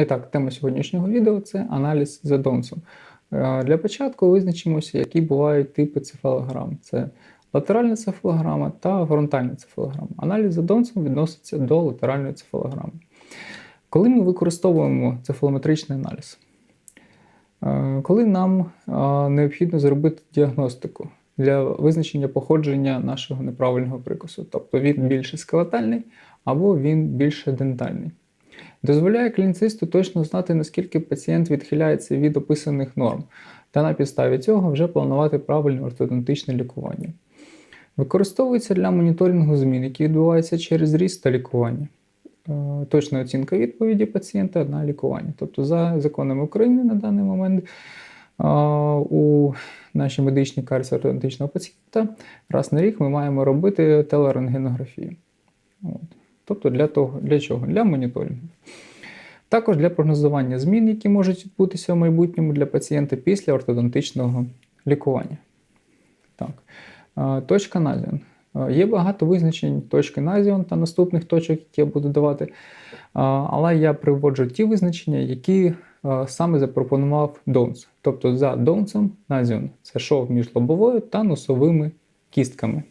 І так, тема сьогоднішнього відео це аналіз за Донсом. Е, Для початку визначимося, які бувають типи цефалограм. Це латеральна цефалограма та фронтальна цефалограма. Аналіз за Донсом відноситься до латеральної цефалограми. Коли ми використовуємо цефалометричний аналіз, Е, коли нам е, необхідно зробити діагностику для визначення походження нашого неправильного прикусу, тобто він більше скелетальний або він більше дентальний. Дозволяє клініцисту точно знати, наскільки пацієнт відхиляється від описаних норм, та на підставі цього вже планувати правильне ортодонтичне лікування. Використовується для моніторингу змін, які відбуваються через ріст та лікування. Е, Точна оцінка відповіді пацієнта на лікування. Тобто, за законами України на даний момент е, у нашій медичній карті ортодонтичного пацієнта раз на рік ми маємо робити телерентгенографію. От. Тобто для того, для чого? Для моніторингу. Також для прогнозування змін, які можуть відбутися в майбутньому для пацієнта після ортодонтичного лікування. Так. Точка Назіон. Є багато визначень точки Назіон та наступних точок, які я буду давати. Але я приводжу ті визначення, які саме запропонував Донс. Тобто за Донсом Назіон це шов між лобовою та носовими кістками.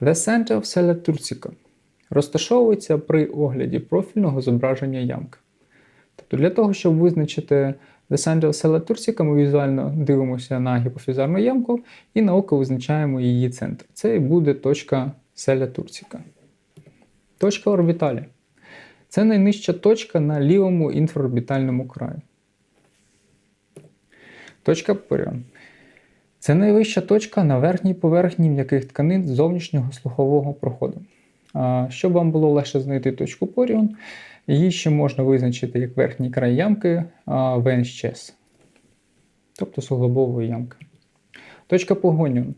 The center of Sella turcica розташовується при огляді профільного зображення ямки. Тобто для того, щоб визначити The center of ми візуально дивимося на гіпофізарну ямку і на око визначаємо її центр. Це і буде точка Sella turcica. Точка орбіталі. Це найнижча точка на лівому інфраорбітальному краю. Точка Поріон. Це найвища точка на верхній поверхні м'яких тканин зовнішнього слухового проходу. Щоб вам було легше знайти точку Поріон, її ще можна визначити як верхній край ямки Венщес, тобто суглобової ямки. Точка Погоніон.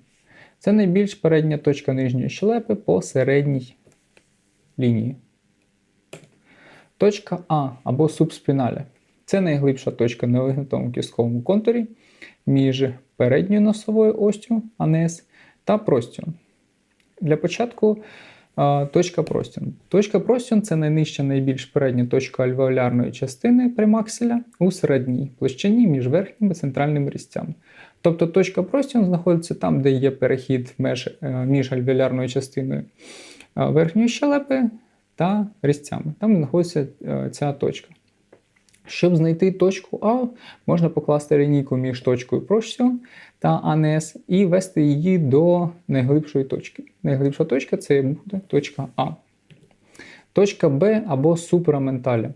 Це найбільш передня точка нижньої щелепи по середній лінії. Точка А або субспіналя. Це найглибша точка на вигнутому кістковому контурі між передньою носовою остю АНС та простіон. Для початку точка простін. Точка простіон це найнижча, найбільш передня точка альвеолярної частини примакселя у середній площині між верхніми центральними різцями. Тобто точка простін знаходиться там, де є перехід меж, е, між альвеолярною частиною е, верхньої щелепи та різцями. Там знаходиться е, ця точка. Щоб знайти точку А, можна покласти лінійку між точкою Простіон та АНС і вести її до найглибшої точки. Найглибша точка це буде точка А. Точка Б або супраменталя.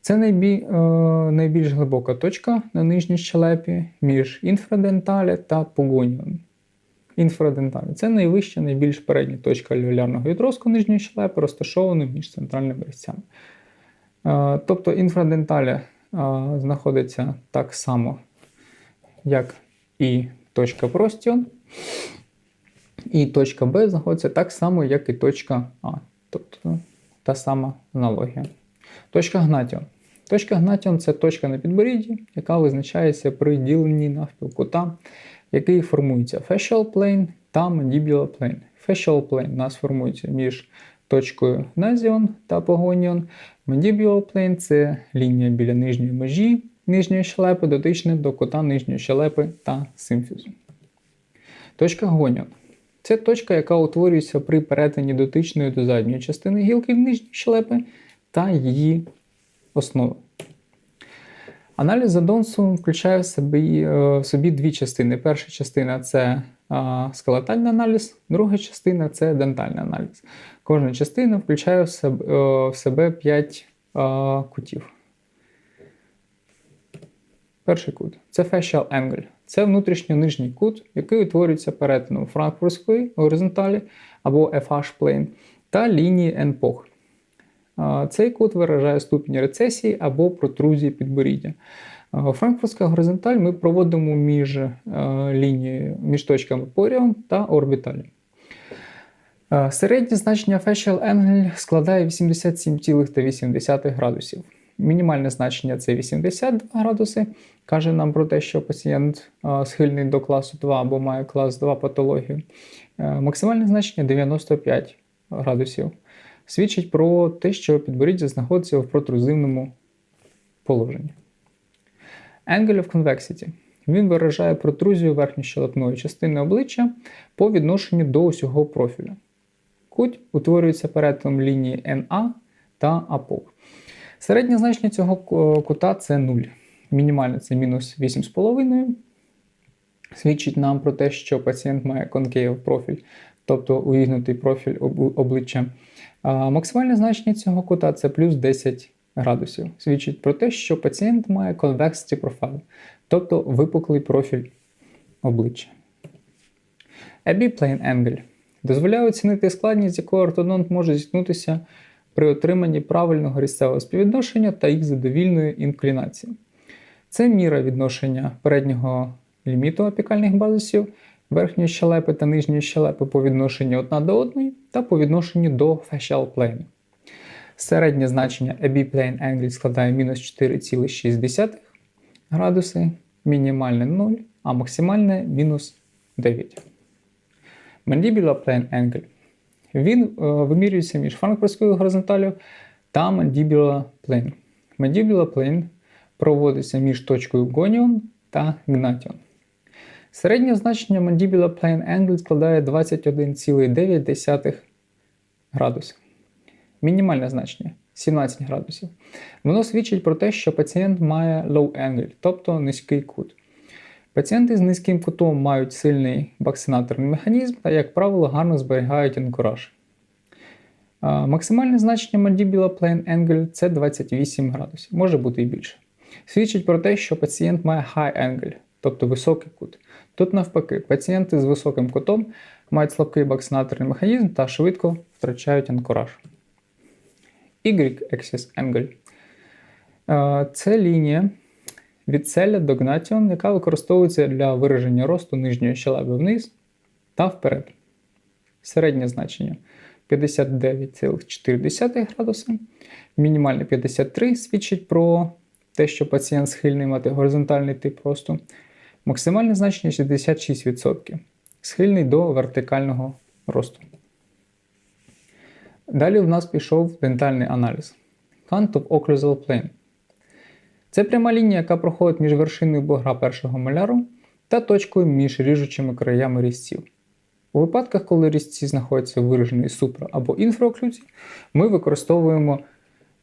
Це найбі, е, найбільш глибока точка на нижній щелепі між інфраденталі та погоніон. Інфраденталі це найвища, найбільш передня точка альвеолярного відростку нижньої щелепи, розташована між центральними різцями. Тобто інфраденталя знаходиться так само, як і точка простіон. І точка Б знаходиться так само, як і точка А. Тобто та сама аналогія. Точка Гнатіон. Точка Гнатіон це точка на підборідді, яка визначається при діленні навпіл кута, який формується facial plane та mandibular plane. Facial plane у нас формується між точкою Назіон та Погоніон. Plane – це лінія біля нижньої межі нижньої щелепи, дотична до кута нижньої щелепи та симфізу. Точка Гоніон. Це точка, яка утворюється при перетині дотичної до задньої частини гілки нижньої щелепи та її основи. Аналіз за Донсом включає в собі, е, в собі дві частини. Перша частина це скелетальний аналіз, друга частина це дентальний аналіз. Кожна частина включає в себе, в себе 5 а, кутів. Перший кут це facial angle. Це внутрішньо-нижній кут, який утворюється перетином франкфуртської горизонталі або FH plane та лінії. А, Цей кут виражає ступінь рецесії або протрузії підборіддя. Франкфуртська горизонталь ми проводимо між е, лінією, між точками Поріон та орбіталі. Е, Середнє значення facial angle складає 87,8 градусів. Мінімальне значення це 82 градуси. Каже нам про те, що пацієнт е, схильний до класу 2 або має клас 2 патологію. Максимальне значення 95 градусів. свідчить про те, що підборіддя знаходиться в протрузивному положенні. Angle of convexity. Він виражає протрузію верхньощелепної частини обличчя по відношенню до усього профілю. Куть утворюється перетином лінії NA та APOC. Середнє значення цього кута це 0. Мінімальне це мінус 8,5. Свідчить нам про те, що пацієнт має конкейв профіль, тобто уігнутий профіль обличчя. А максимальне значення цього кута це плюс 10 градусів. Свідчить про те, що пацієнт має convexity profile, тобто випуклий профіль обличчя. A B-plane angle дозволяє оцінити складність, з якою ортодонт може зіткнутися при отриманні правильного різцевого співвідношення та їх задовільної інклінації. Це міра відношення переднього ліміту апікальних базисів, верхньої щелепи та нижньої щелепи по відношенню одна до одної та по відношенню до facial plane. Середнє значення AB-plane angle складає мінус 4,6 градуси, мінімальне 0, а максимальне мінус 9. Mandibular plane angle. Він е, вимірюється між франкфуртською горизонталю та mandibular plane. Mandibular plane проводиться між точкою Gonion та Gnation. Середнє значення Mandibular Plane Angle складає 21,9 градусів. Мінімальне значення 17 градусів. Воно свідчить про те, що пацієнт має low angle, тобто низький кут. Пацієнти з низьким кутом мають сильний вакцинаторний механізм та, як правило, гарно зберігають анкораж. Максимальне значення Mandibular Plane Angle це 28 градусів, може бути і більше. Свідчить про те, що пацієнт має high angle, тобто високий кут. Тут навпаки, пацієнти з високим кутом мають слабкий вакцинаторний механізм та швидко втрачають анкораж. Y-axis angle. Це лінія від селя до гнатіон, яка використовується для вираження росту нижньої щелеби вниз та вперед. Середнє значення 59,4 градуси, мінімальне 53 свідчить про те, що пацієнт схильний мати горизонтальний тип росту. Максимальне значення 66%, схильний до вертикального росту. Далі в нас пішов дентальний аналіз. Cant of Occlusal Plane. Це пряма лінія, яка проходить між вершиною бугра першого маляру та точкою між ріжучими краями різців. У випадках, коли різці знаходяться виражений супра або інфраоклюзії, ми використовуємо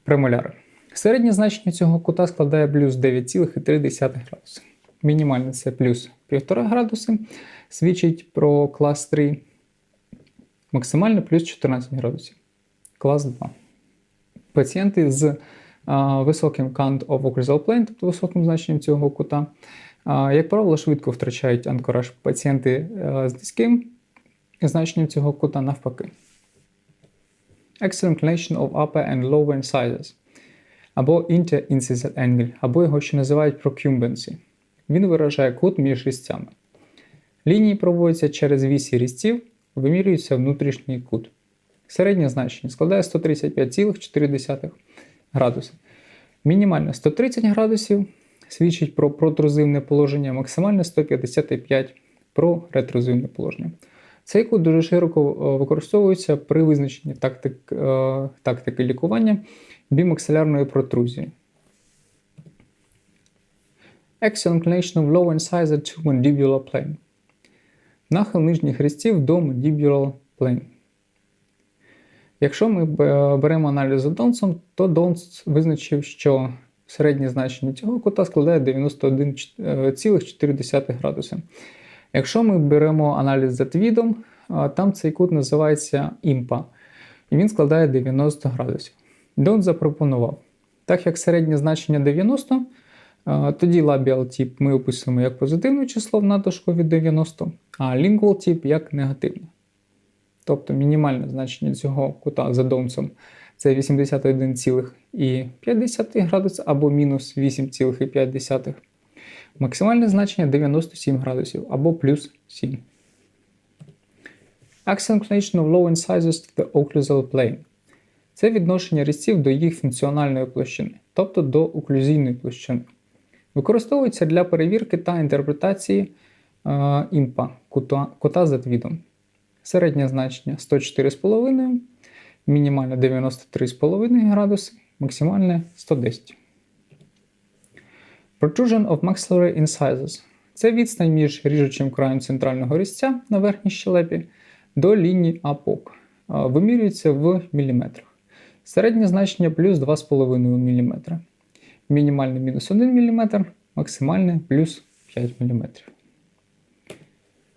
премоляри. Середнє значення цього кута складає плюс 9,3 градуси. Мінімальне це плюс 1,5 градуси, свідчить про клас 3, максимально плюс 14 градусів. Клас 2. Пацієнти з високим count of occlusal plane, тобто високим значенням цього кута, як правило, швидко втрачають анкораж. Пацієнти а, з низьким значенням цього кута навпаки. Excellent inclination of upper and lower incisors або inter-incisal angle, або його ще називають procumbency. Він виражає кут між різцями. Лінії проводяться через вісі різців, вимірюється внутрішній кут. Середнє значення складає 135,4 градуси. Мінімальне 130 градусів свідчить про протрузивне положення, максимальне 155 про ретрозивне положення. Цей кут дуже широко е, використовується при визначенні тактик, е, тактики лікування бімаксилярної протрузії. Axial inclination of low incisor to mandibular plane. Нахил нижніх хрестів до mandibular plane. Якщо ми беремо аналіз за Донсом, то Донс визначив, що середнє значення цього кута складає 91,4 градуси. Якщо ми беремо аналіз за твідом, там цей кут називається імпа, і він складає 90 градусів. Донс запропонував, так як середнє значення 90, тоді labial тип ми описуємо як позитивне число в надлишку від 90, а lingual тип як негативне. Тобто мінімальне значення цього кута за Донсом це 81,5 градусів або мінус 8,5. Максимальне значення 97 градусів або плюс 7. Axial inclination of low incisors to the occlusal plane. Це відношення різців до їх функціональної площини, тобто до оклюзійної площини. Використовується для перевірки та інтерпретації е, імпа кута, кута за твідом. Середнє значення 104,5, мінімальне 93,5 градуси, максимальне 110. Protrusion of maxillary incisors – це відстань між ріжучим краєм центрального різця на верхній щелепі до лінії апок. Вимірюється в міліметрах. Середнє значення плюс 2,5 мм. Мінімальне мінус 1 мм, максимальне плюс 5 мм.